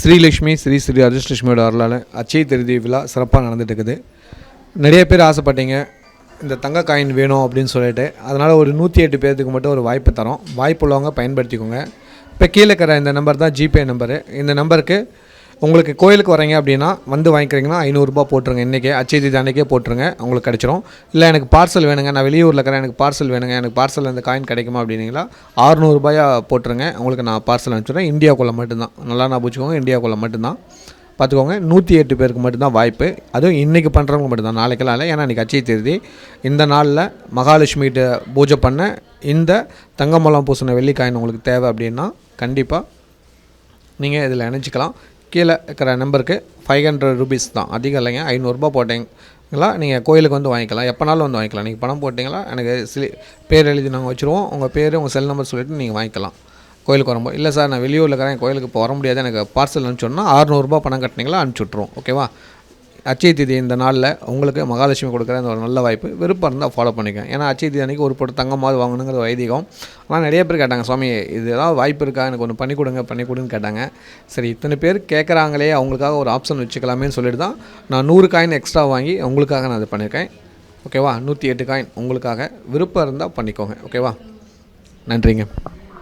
ஸ்ரீலக்ஷ்மி ஸ்ரீ ஸ்ரீ அரிஷ்லட்சுமியோட அருளால் அச்சய திருதி விழா சிறப்பாக நடந்துட்டு இருக்குது நிறைய பேர் ஆசைப்பட்டீங்க இந்த தங்க காயின் வேணும் அப்படின்னு சொல்லிட்டு. அதனால் ஒரு நூற்றி எட்டு பேர்த்துக்கு மட்டும் ஒரு வாய்ப்பு தரோம். வாய்ப்பு உள்ளவங்க பயன்படுத்திக்கோங்க. இப்போ கீழே இருக்கிற இந்த நம்பர் தான் ஜிபே நம்பரு இந்த நம்பருக்கு உங்களுக்கு கோயிலுக்கு வரீங்க அப்படின்னா வந்து வாங்கிக்கிறீங்கன்னா ஐநூறுரூபா போட்டுருங்க. இன்றைக்கே அச்சய தேதி அன்றைக்கே போட்டுருங்க. உங்களுக்கு கிடச்சிரும். இல்லை எனக்கு பார்சல் வேணுங்க. நான் வெளியூரில் இருக்கிறேன். எனக்கு பார்சல் வேணுங்க. எனக்கு பார்சல் அந்த காயின் கிடைக்குமா அப்படின்னீங்களா? ஆறுநூறுபாயா போட்டுருங்க. உங்களுக்கு நான் பார்சல் அனுப்பிச்சுட்றேன். இந்தியாவுக்குள்ளே மட்டும்தான். நல்லா நான் பூச்சிக்கோங்க இந்தியாவுக்குள்ளே மட்டும்தான். பார்த்துக்கோங்க. நூற்றி எட்டு பேருக்கு மட்டும்தான் வாய்ப்பு. அதுவும் இன்றைக்கி பண்ணுறவங்க மட்டும்தான். நாளைக்கெல்லாம் இல்லை. ஏன்னா இன்றைக்கி அச்சய தேதி. இந்த நாளில் மகாலட்சுமிகிட்ட பூஜை பண்ண இந்த தங்கமலம் பூசின வெள்ளிக்காயின் உங்களுக்கு தேவை அப்படின்னா கண்டிப்பாக நீங்கள் இதில் இணைச்சிக்கலாம் கீழே இருக்கிற நம்பருக்கு ஃபைவ் ஹண்ட்ரட் ருபீஸ் தான். அதிகம் இல்லைங்க. ஐநூறுரூபா போட்டிங்களா? நீங்கள் கோயிலுக்கு வந்து வாங்கிக்கலாம். எப்போனாலும் வந்து வாங்கிக்கலாம். நீங்கள் பணம் போட்டிங்களா? எனக்கு சிலி பேர் எழுதி நாங்கள் வச்சுருவோம். உங்கள் பேர் உங்கள் செல் நம்பர் சொல்லிவிட்டு நீங்கள் வாங்கிக்கலாம். கோயிலுக்கு வரும்போது. இல்லை சார் நான் வெளியூரில் இருக்கிறேன். கோயிலுக்கு இப்போ வர முடியாது. எனக்கு பார்சல் அனுப்பிச்சோன்னா அறுநூறுபா பணம் கட்டினீங்களா? அனுப்பிச்சி விட்ருவோம் ஓகேவா அச்சய திதி இந்த நாளில் உங்களுக்கு மகாலட்சுமி கொடுக்குற இந்த ஒரு நல்ல வாய்ப்பு விருப்பம் இருந்தால் ஃபாலோ பண்ணிக்கோங்க. ஏன்னா அச்சய திதி அன்றைக்கி ஒரு பொருள் தங்கமாவது வாங்கணுங்கிற வைதிகம் ஆனால் நிறைய பேர் கேட்டாங்க சுவாமி இது ஏதாவது வாய்ப்பு இருக்கா? எனக்கு ஒன்று பண்ணி கொடுங்க பண்ணி கொடுன்னு கேட்டாங்க. சரி இத்தனை பேர் கேட்குறாங்களே அவங்களுக்காக ஒரு ஆப்ஷன் வச்சுக்கலாமேன்னு சொல்லிட்டு தான் நான் நூறு காயின் எக்ஸ்ட்ரா வாங்கி உங்களுக்காக நான் அதை பண்ணியிருக்கேன் ஓகேவா நூற்றி எட்டு காயின் உங்களுக்காக விருப்பம் இருந்தால் பண்ணிக்கோங்க. ஓகேவா நன்றிங்க.